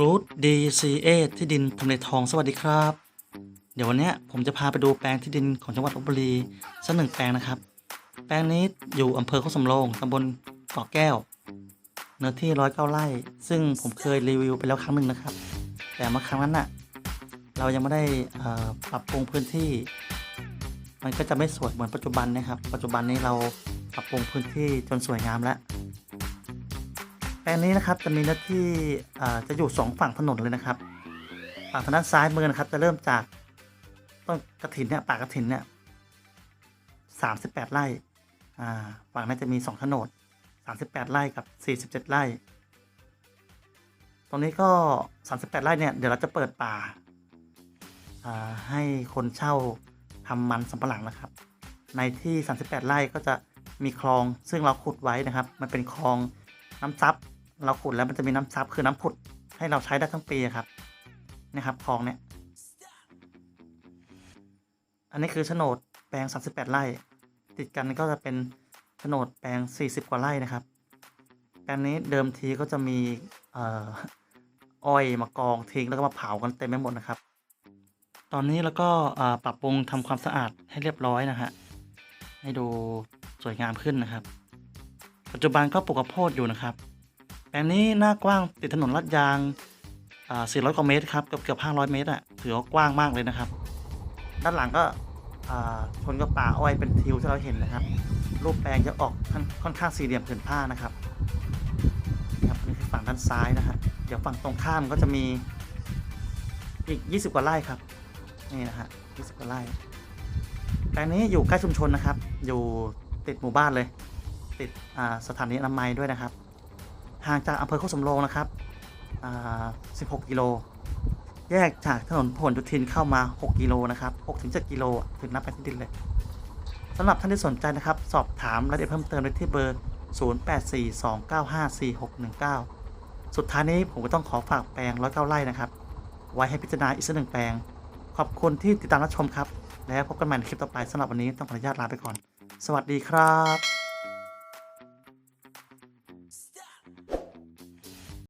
รูท DCA ที่ดินทำเลทองสวัสดีครับ เดี๋ยววันนี้ผมจะพาไปดูแปลงที่ดินของจังหวัดลบบุรีสักหนึ่งแปลงนะครับ แปลงนี้อยู่อำเภอโคกสำโรงตำบลเกาะแก้ว เนื้อที่ร้อยเก้าไร่ ซึ่งผมเคยรีวิวไปแล้วครั้งหนึ่งนะครับ แต่เมื่อครั้งนั้นน่ะ เรายังไม่ได้ปรับปรุงพื้นที่ มันก็จะไม่สวยเหมือนปัจจุบันนะครับ ปัจจุบันนี้เราปรับปรุงพื้นที่จนสวยงามแล้ว แปลงนี้นะครับจะมีเนื้อที่จะอยู่สองฝั่งถนนเลยนะครับฝั่งทางด้านซ้ายมือนะครับ จะเริ่มจากต้นกระถินเนี่ยป่ากระถินเนี่ยสามสิบแปดไร่ฝั่งนั้นจะมีสองโฉนดสามสิบแปดไร่กับสี่สิบเจ็ดไร่ ตรงนี้ก็สามสิบแปดไร่เนี่ยเดี๋ยวเราจะเปิดป่าให้คนเช่าทำมันสำปะหลังนะครับ ในที่ 38 ไร่ก็จะมีคลองซึ่งเราขุดไว้นะครับ มันเป็นคลองน้ำซับ เราขุดแล้วมันจะมีน้ำซับคือน้ำผุดให้เราใช้ได้ทั้งปีครับนะครับคลองเนี่ย อันนี้คือโฉนดแปลง 38 ไร่ ติดกันก็จะเป็นโฉนดแปลง 40 กว่าไร่นะครับ แปลงนี้เดิมทีก็จะมีเอ่ออ้อยมากองทิ้งแล้วก็มาเผากันเต็มไปหมดนะครับ ตอนนี้แล้วก็ปรับปรุงทำความสะอาดให้เรียบร้อยนะฮะให้ดูสวยงามขึ้นนะครับ ปัจจุบันก็ปลูกข้าวโพดอยู่นะครับ แปลงนี้หน้ากว้างติดถนนลาดยางอ่า400กว่าเมตรครับเกือบเกือบ500 เมตรอะถือว่ากว้างมากเลยนะครับ ด้านหลังก็อ่าชนกับป่าอ้อยเป็นทิวที่เราเห็นนะครับ รูปแปลงจะออกค่อนค่อนข้างสี่เหลี่ยมผืนผ้านะครับครับนี่คือฝั่งด้านซ้ายนะฮะเดี๋ยวฝั่งตรงข้ามก็จะมีอีก 20 กว่าไร่ครับนี่นะฮะ20 กว่าไร่แปลงนี้อยู่ใกล้ชุมชนนะครับ อยู่ติดหมู่บ้านเลย ติดสถานีอนามัยด้วยนะครับ ห่างจากอำเภอโคกสำโรงนะครับ 16 กิโล แยกจากถนนพหลโยธินเข้ามา 6 กิโลนะครับ 6-7 กิโล ถึงนับไปที่ดินเลยสำหรับท่านที่สนใจนะครับ สอบถามรายละเอียดเพิ่มเติมได้ที่เบอร์ 0842954619 สุดท้ายนี้ผมก็ต้องขอฝากแปลง109ไร่นะครับ ไว้ให้พิจารณาอีกสักหนึ่งแปลง ขอบคุณที่ติดตามรับชมครับ แล้วพบกันใหม่ในคลิปต่อไปสำหรับวันนี้ต้องขออนุญาตลาไปก่อน สวัสดีครับ